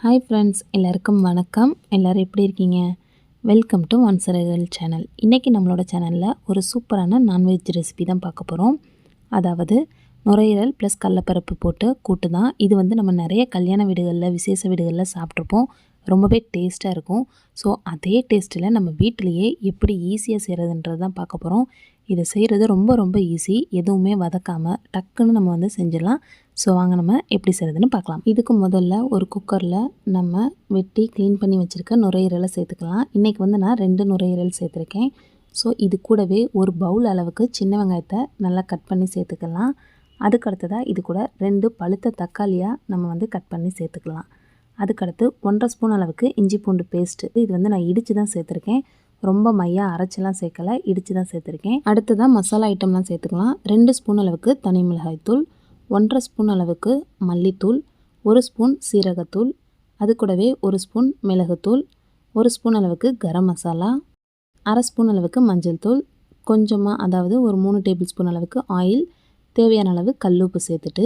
Hi friends எல்லாருக்கும் வணக்கம். எல்லோரும் எப்படி இருக்கீங்க? வெல்கம் டு ஒன்சரகல் சேனல் இன்றைக்கி நம்மளோட சேனலில் ஒரு சூப்பரான நான்வெஜ் ரெசிபி தான் பார்க்க போகிறோம் அதாவது நுரையீரல் ப்ளஸ் கடலப்பருப்பு போட்டு கூட்டு தான் இது வந்து நம்ம நிறைய கல்யாண வீடுகளில் விசேஷ வீடுகளில் சாப்பிட்ருப்போம் ரொம்பவே டேஸ்ட்டாக இருக்கும். ஸோ அதே டேஸ்ட்டில் நம்ம வீட்டிலையே எப்படி ஈஸியாக செய்கிறதுன்றது தான் பார்க்க போகிறோம் இதை செய்கிறது ரொம்ப ரொம்ப ஈஸி. எதுவுமே வதக்காமல் டக்குன்னு நம்ம வந்து செஞ்சிடலாம். ஸோ வாங்க நம்ம எப்படி செய்கிறதுன்னு பார்க்கலாம். இதுக்கு முதல்ல ஒரு குக்கரில் நம்ம வெட்டி க்ளீன் பண்ணி வச்சுருக்க நுரையீரலை சேர்த்துக்கலாம். இன்றைக்கி வந்து நான் ரெண்டு நுரையீரல் சேர்த்துருக்கேன். ஸோ இது கூடவே ஒரு பவுல் அளவுக்கு சின்ன வெங்காயத்தை நல்லா கட் பண்ணி சேர்த்துக்கலாம். அதுக்கடுத்ததாக இது கூட ரெண்டு பழுத்த தக்காளியாக நம்ம வந்து கட் பண்ணி சேர்த்துக்கலாம். அதுக்கடுத்து ஒன்றரை ஸ்பூன் அளவுக்கு இஞ்சி பூண்டு பேஸ்ட்டு இது வந்து நான் இடித்து தான் சேர்த்துருக்கேன். ரொம்ப மையாக அரைச்செல்லாம் சேர்க்கலை இடித்து தான் சேர்த்துருக்கேன். அடுத்ததாக மசாலா ஐட்டம்லாம் சேர்த்துக்கலாம். ரெண்டு ஸ்பூன் அளவுக்கு தனி மிளகாய்த்தூள் ஒன்றரை ஸ்பூன் அளவுக்கு மல்லித்தூள் ஒரு ஸ்பூன் சீரகத்தூள் அது கூடவே ஒரு ஸ்பூன் மிளகுத்தூள் ஒரு ஸ்பூன் அளவுக்கு கரம் மசாலா அரை ஸ்பூன் அளவுக்கு மஞ்சள் தூள் கொஞ்சமாக அதாவது ஒரு மூணு டேபிள் ஸ்பூன் அளவுக்கு ஆயில் தேவையான அளவு கல்லுப்பு சேர்த்துட்டு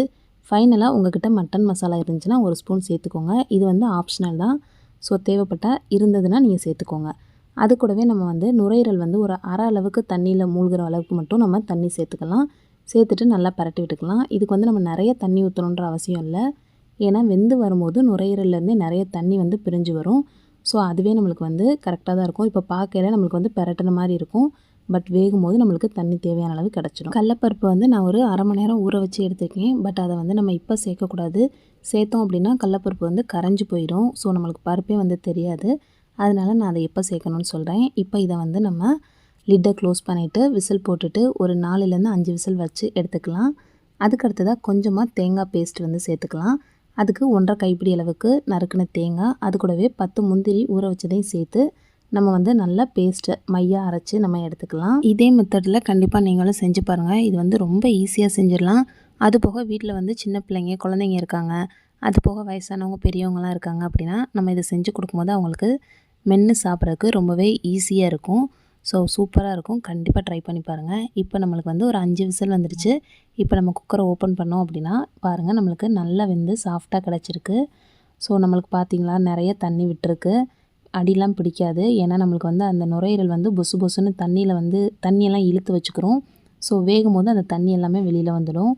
ஃபைனலாக உங்கள்கிட்ட மட்டன் மசாலா இருந்துச்சுன்னா ஒரு ஸ்பூன் சேர்த்துக்கோங்க. இது வந்து ஆப்ஷனல் தான். ஸோ தேவைப்பட்டால் இருந்ததுன்னா நீங்கள் சேர்த்துக்கோங்க. அது கூடவே நம்ம வந்து நுரையீரல் வந்து ஒரு அரை அளவுக்கு தண்ணியில் மூழ்கிற அளவுக்கு மட்டும் நம்ம தண்ணி சேர்த்துக்கலாம். சேர்த்துட்டு நல்லா பரட்டி விட்டுக்கலாம். இதுக்கு வந்து நம்ம நிறைய தண்ணி ஊற்றணுன்ற அவசியம் இல்லை. ஏன்னா வெந்து வரும்போது நுரையீரல்லேருந்து நிறைய தண்ணி வந்து பிரிஞ்சு வரும். ஸோ அதுவே நம்மளுக்கு வந்து கரெக்டாக தான் இருக்கும். இப்போ பார்க்கையில நம்மளுக்கு வந்து பரட்டின மாதிரி இருக்கும். பட் வேகும் போது நம்மளுக்கு தண்ணி தேவையான அளவு கிடச்சிடும் கடலப்பருப்பு வந்து நான் ஒரு அரை மணி நேரம் ஊற வச்சு எடுத்துருக்கேன். பட் அதை வந்து நம்ம இப்போ சேர்க்கக்கூடாது. சேர்த்தோம் அப்படின்னா கடலப்பருப்பு வந்து கரைஞ்சி போயிடும் ஸோ நம்மளுக்கு பருப்பே வந்து தெரியாது. அதனால் நான் அதை எப்போ சேர்க்கணும்னு சொல்கிறேன் இப்போ இதை வந்து நம்ம லிட்டை க்ளோஸ் பண்ணிவிட்டு விசில் போட்டுட்டு ஒரு நாலுலேருந்து அஞ்சு விசில் வச்சு எடுத்துக்கலாம். அதுக்கடுத்ததாக கொஞ்சமாக தேங்காய் பேஸ்ட் வந்து சேர்த்துக்கலாம். அதுக்கு ஒன்றரை கைப்பிடி அளவுக்கு நறுக்கின தேங்காய் அது கூடவே பத்து முந்திரி ஊற வச்சதையும் சேர்த்து நம்ம வந்து நல்லா பேஸ்ட்டை மையாக அரைச்சி நம்ம எடுத்துக்கலாம். இதே மெத்தடில் கண்டிப்பாக நீங்களும் செஞ்சு பாருங்கள் இது வந்து ரொம்ப ஈஸியாக செஞ்சிடலாம். அது போக வீட்டில் வந்து சின்ன பிள்ளைங்க குழந்தைங்க இருக்காங்க. அது போக வயசானவங்க பெரியவங்களாம் இருக்காங்க அப்படின்னா நம்ம இதை செஞ்சு கொடுக்கும்போது அவங்களுக்கு மென்று சாப்பிட்றதுக்கு ரொம்பவே ஈஸியாக இருக்கும். ஸோ சூப்பராக இருக்கும். கண்டிப்பாக ட்ரை பண்ணி பாருங்கள் இப்போ நம்மளுக்கு வந்து ஒரு அஞ்சு விசில் வந்துடுச்சு இப்போ நம்ம குக்கரை ஓப்பன் பண்ணோம் அப்படின்னா பாருங்கள் நம்மளுக்கு நல்லா வெந்து சாஃப்டாக கிடச்சிருக்கு. ஸோ நம்மளுக்கு பார்த்திங்களா நிறைய தண்ணி விட்டுருக்கு. அடிலாம் பிடிக்காது. ஏன்னா நம்மளுக்கு வந்து அந்த நுரையீரல் வந்து பொசு பொசுன்னு தண்ணியில் வந்து தண்ணியெல்லாம் இழுத்து வச்சுக்கிறோம். ஸோ வேகும் போது அந்த தண்ணி எல்லாமே வெளியில் வந்துடும்.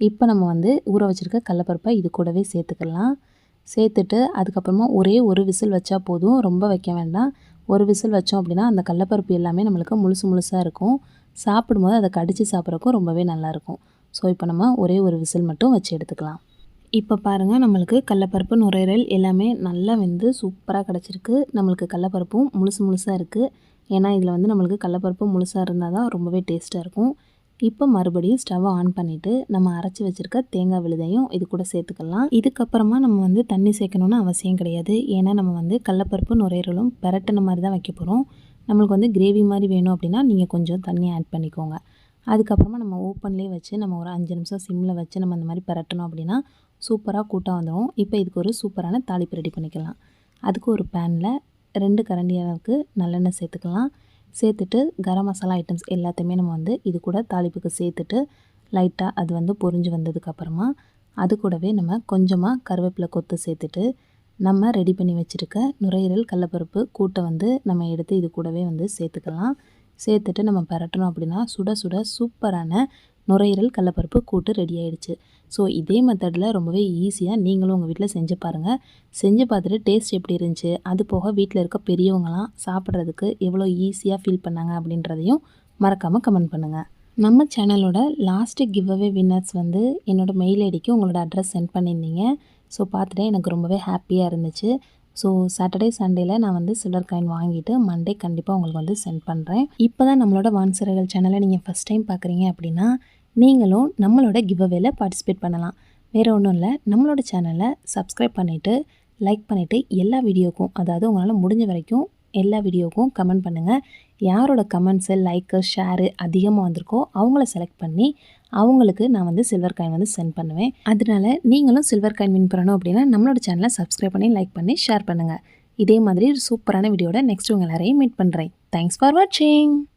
இப்போ நம்ம வந்து ஊற வச்சுருக்க கடலப்பருப்பை இது கூடவே சேர்த்துக்கலாம். சேர்த்துட்டு அதுக்கப்புறமா ஒரே ஒரு விசில் வச்சா போதும். ரொம்ப வைக்க வேண்டாம். ஒரு விசில் வச்சோம் அப்படின்னா அந்த கடலப்பருப்பு எல்லாமே நம்மளுக்கு முழுசு முழுசாக இருக்கும். சாப்பிடும்போது அதை கடித்து சாப்பிட்றக்கும் ரொம்பவே நல்லாயிருக்கும் ஸோ இப்போ நம்ம ஒரே ஒரு விசில் மட்டும் வச்சு எடுத்துக்கலாம். இப்போ பாருங்கள் நம்மளுக்கு கடலப்பருப்பு நுரையீரல் எல்லாமே நல்லா வெந்து சூப்பராக கிடச்சிருக்கு. நம்மளுக்கு கடலப்பருப்பும் முழுசு முழுசாக இருக்குது ஏன்னா இதில் வந்து நம்மளுக்கு கடலப்பருப்பு முழுசாக இருந்தால் தான் ரொம்பவே டேஸ்ட்டாக இருக்கும். இப்போ மறுபடியும் ஸ்டவ்வை ஆன் பண்ணிவிட்டு நம்ம அரைச்சி வச்சுருக்க தேங்காய் விழுதையும் இது கூட சேர்த்துக்கலாம். இதுக்கப்புறமா நம்ம வந்து தண்ணி சேர்க்கணுன்னு அவசியம் கிடையாது. ஏன்னா நம்ம வந்து கடலப்பருப்பு நுரையீரலும் பெரட்டின மாதிரி தான் வைக்க போகிறோம் நம்மளுக்கு வந்து கிரேவி மாதிரி வேணும் அப்படின்னா நீங்கள் கொஞ்சம் தண்ணி ஆட் பண்ணிக்கோங்க. அதுக்கப்புறமா நம்ம ஓப்பன்லேயே வச்சு நம்ம ஒரு அஞ்சு நிமிஷம் சிம்மில் வச்சு நம்ம அந்த மாதிரி பரட்டணும் அப்படின்னா சூப்பராக கூட்டம் வந்துடும் இப்போ இதுக்கு ஒரு சூப்பரான தாளிப்பு ரெடி பண்ணிக்கலாம். அதுக்கு ஒரு பேனில் ரெண்டு கரண்டி அளவுக்கு நல்லெண்ணெய் சேர்த்துக்கலாம். சேர்த்துட்டு கரம் மசாலா ஐட்டம்ஸ் எல்லாத்தையுமே நம்ம வந்து இது கூட தாளிப்புக்கு சேர்த்துட்டு லைட்டாக அது வந்து பொரிஞ்சு வந்ததுக்கப்புறமா அது கூடவே நம்ம கொஞ்சமாக கருவேப்பிலை கொத்து சேர்த்துட்டு நம்ம ரெடி பண்ணி வச்சுருக்க நுரையீரல் கடலப்பருப்பு கூட்டை வந்து நம்ம எடுத்து இது கூடவே வந்து சேர்த்துக்கலாம். சேர்த்துட்டு நம்ம பரட்டணும் அப்படின்னா சுட சுட சூப்பரான நுரையீரல் கடலப்பருப்பு கூட்டு ரெடி ஆகிடுச்சு ஸோ இதே மெத்தடில் ரொம்பவே ஈஸியாக நீங்களும் உங்கள் வீட்டில் செஞ்சு பாருங்கள் செஞ்சு பார்த்துட்டு டேஸ்ட் எப்படி இருந்துச்சு அது போக வீட்டில் இருக்க பெரியவங்களாம் சாப்பிட்றதுக்கு எவ்வளோ ஈஸியாக ஃபீல் பண்ணாங்க அப்படின்றதையும் மறக்காமல் கமெண்ட் பண்ணுங்கள் நம்ம சேனலோட லாஸ்ட்டு கிவ் அவே வின்னர்ஸ் வந்து என்னோடய மெயில் ஐடிக்கு உங்களோட அட்ரஸ் சென்ட் பண்ணியிருந்தீங்க. ஸோ பார்த்துட்டு எனக்கு ரொம்பவே ஹாப்பியாக இருந்துச்சு. ஸோ சாட்டர்டே சண்டேயில் நான் வந்து சில்வர் காயின் வாங்கிட்டு மண்டே கண்டிப்பாக உங்களுக்கு வந்து சென்ட் பண்ணுறேன் இப்போ தான் நம்மளோட வான்சரகள் சேனலை நீங்கள் ஃபஸ்ட் டைம் பார்க்குறீங்க அப்படின்னா நீங்களும் நம்மளோட கிவ் அவேல பார்ட்டிசிபேட் பண்ணலாம். வேறு ஒன்றும் இல்லை நம்மளோட சேனலை சப்ஸ்கிரைப் பண்ணிவிட்டு லைக் பண்ணிவிட்டு எல்லா வீடியோக்கும் அதாவது உங்களால் முடிஞ்ச வரைக்கும் எல்லா வீடியோவுக்கும் கமெண்ட் பண்ணுங்கள் யாரோட கமெண்ட்ஸு லைக்கு ஷேரு அதிகமாக வந்திருக்கோ அவங்கள செலக்ட் பண்ணி அவங்களுக்கு நான் வந்து சில்வர் காயின் வந்து சென்ட் பண்ணுவேன். அதனால நீங்களும் சில்வர் காயின் வின் பண்ணணும் அப்படின்னா நம்மளோட சேனலை சப்ஸ்கிரைப் பண்ணி லைக் பண்ணி ஷேர் பண்ணுங்கள் இதே மாதிரி சூப்பரான வீடியோட நெக்ஸ்ட் உங்கள் எல்லாரையும் மீட் பண்ணுறேன் தேங்க்ஸ் ஃபார் வாட்சிங்